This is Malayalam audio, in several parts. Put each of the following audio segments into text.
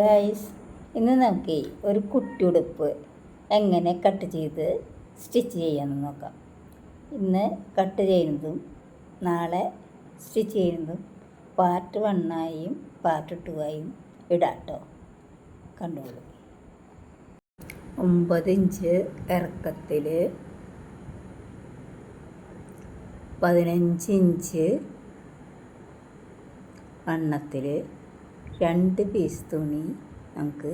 ഗൈസ് ഇന്ന് നമുക്ക് ഒരു കുട്ടിയുടുപ്പ് എങ്ങനെ കട്ട് ചെയ്ത് സ്റ്റിച്ച് ചെയ്യാമെന്ന് നോക്കാം. ഇന്ന് കട്ട് ചെയ്യുന്നതും നാളെ സ്റ്റിച്ച് ചെയ്യുന്നതും പാർട്ട് വണ്ണായും പാർട്ട് ടു ആയും ഇടാട്ടോ കണ്ടോളൂ ഒമ്പത് ഇഞ്ച് ഇറക്കത്തിൽ പതിനഞ്ച് ഇഞ്ച് വണ്ണത്തിൽ രണ്ട് പീസ് തുണി നമുക്ക്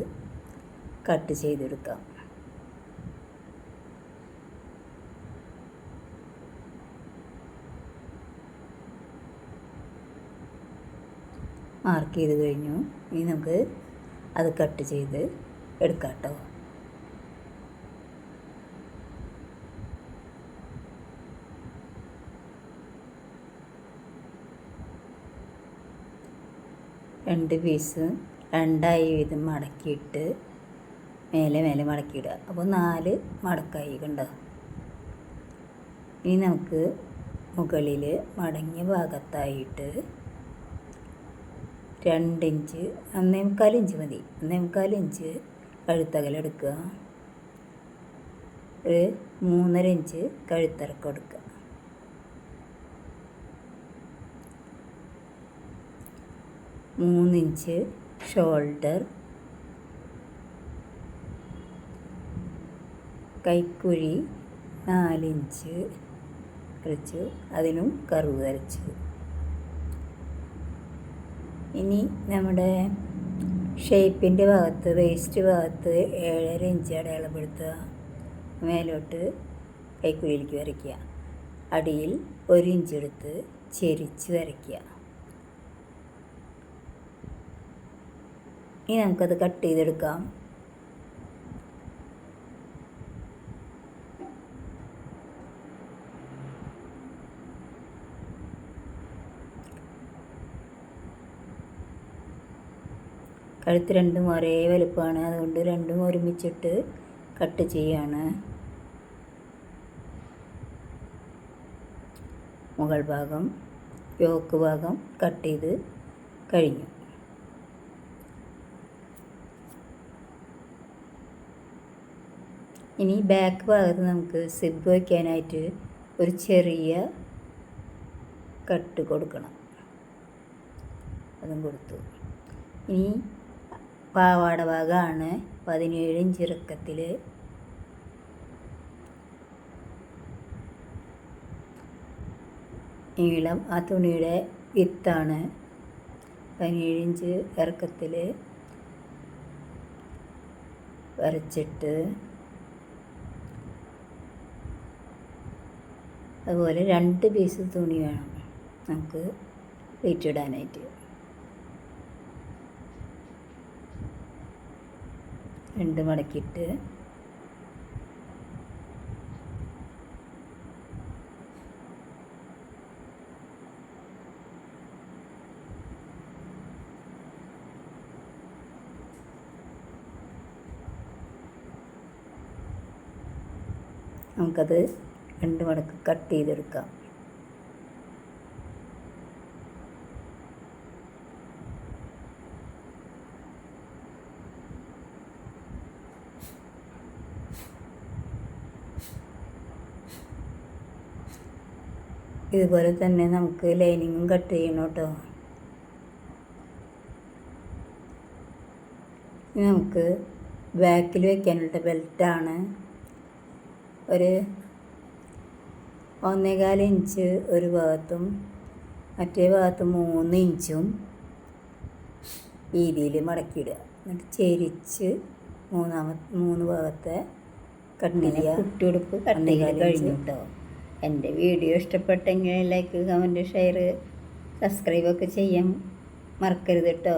കട്ട് ചെയ്തെടുക്കാം. മാർക്ക് ചെയ്ത് കഴിഞ്ഞു. ഇനി നമുക്ക് അത് കട്ട് ചെയ്ത് എടുക്കാം കേട്ടോ രണ്ട് പീസ് രണ്ടായി വീതം മടക്കിയിട്ട് മേലെ മേലെ മടക്കിയിടുക. അപ്പോൾ നാല് മടക്കായി കണ്ടോ? ഇനി നമുക്ക് മുകളിൽ മടങ്ങിയ ഭാഗത്തായിട്ട് രണ്ടിഞ്ച് ഒന്നേ മുക്കാൽ ഇഞ്ച് മതി. ഒന്നേ മുക്കാൽ ഇഞ്ച് കഴുത്തകലെടുക്കുക ഒരു മൂന്നര ഇഞ്ച് കഴുത്തിറക്കം എടുക്കുക. മൂന്നിഞ്ച് ഷോൾഡർ. കൈക്കുഴി നാലിഞ്ച് വരച്ചു. അതിനും കറുവ് വരച്ചു. ഇനി നമ്മുടെ ഷേപ്പിന്റെ ഭാഗത്ത് വേസ്റ്റ് ഭാഗത്ത് ഏഴര ഇഞ്ച് അടയാളപ്പെടുത്തുക. മേലോട്ട് കൈക്കുഴിയിലേക്ക് വരയ്ക്കുക. അടിയിൽ ഒരു ഇഞ്ച് എടുത്ത് ചെരിച്ച് വരയ്ക്കുക. ഇനി നമുക്കത് കട്ട് ചെയ്തെടുക്കാം. കഴുത്ത് രണ്ടും ഒരേ വലുപ്പമാണ് അതുകൊണ്ട് രണ്ടും ഒരുമിച്ചിട്ട് കട്ട് ചെയ്യാണ്. മുകൾ ഭാഗം യോക്ക് ഭാഗം കട്ട് ചെയ്ത് കഴിഞ്ഞു. ഇനി ബാക്ക് ഭാഗത്ത് നമുക്ക് സിബ് വയ്ക്കാനായിട്ട് ഒരു ചെറിയ കട്ട് കൊടുക്കണം. അതും കൊടുത്തു. ഇനി പാവാട ഭാഗമാണ് പതിനേഴ് ഇഞ്ച് ഇറക്കത്തിൽ. നീളം ആ തുണിയുടെ വിത്താണ് പതിനേഴ് ഇഞ്ച് ഇറക്കത്തിൽ വരച്ചിട്ട് അതുപോലെ രണ്ട് പീസ് തുണി വേണം നമുക്ക് വെയിറ്റ് ഇടാനായിട്ട് രണ്ട് മടക്കിയിട്ട്. നമുക്കത് രണ്ട് മടക്ക് കട്ട് ചെയ്തെടുക്കാം. ഇതുപോലെ തന്നെ നമുക്ക് ലൈനിങ്ങും കട്ട് ചെയ്യണം കേട്ടോ. നമുക്ക് ബാക്കിൽ വെക്കാനുള്ള ബെൽറ്റാണ് ഒരു ഒന്നേകാൽ ഇഞ്ച് ഒരു ഭാഗത്തും മറ്റേ ഭാഗത്ത് മൂന്ന് ഇഞ്ചും രീതിയിൽ മടക്കിയിടുക. എന്നിട്ട് ചെരിച്ച് മൂന്നാമത്തെ മൂന്ന് ഭാഗത്തെ കട്ട് ചെയ്യുക കുട്ടിയുടുപ്പ് കട്ട് ചെയ്ത് കഴിഞ്ഞു കേട്ടോ എന്റെ വീഡിയോ ഇഷ്ടപ്പെട്ടെങ്കിൽ ലൈക്ക് കമന്റ് ഷെയർ സബ്സ്ക്രൈബൊക്കെ ചെയ്യാൻ മറക്കരുത് കേട്ടോ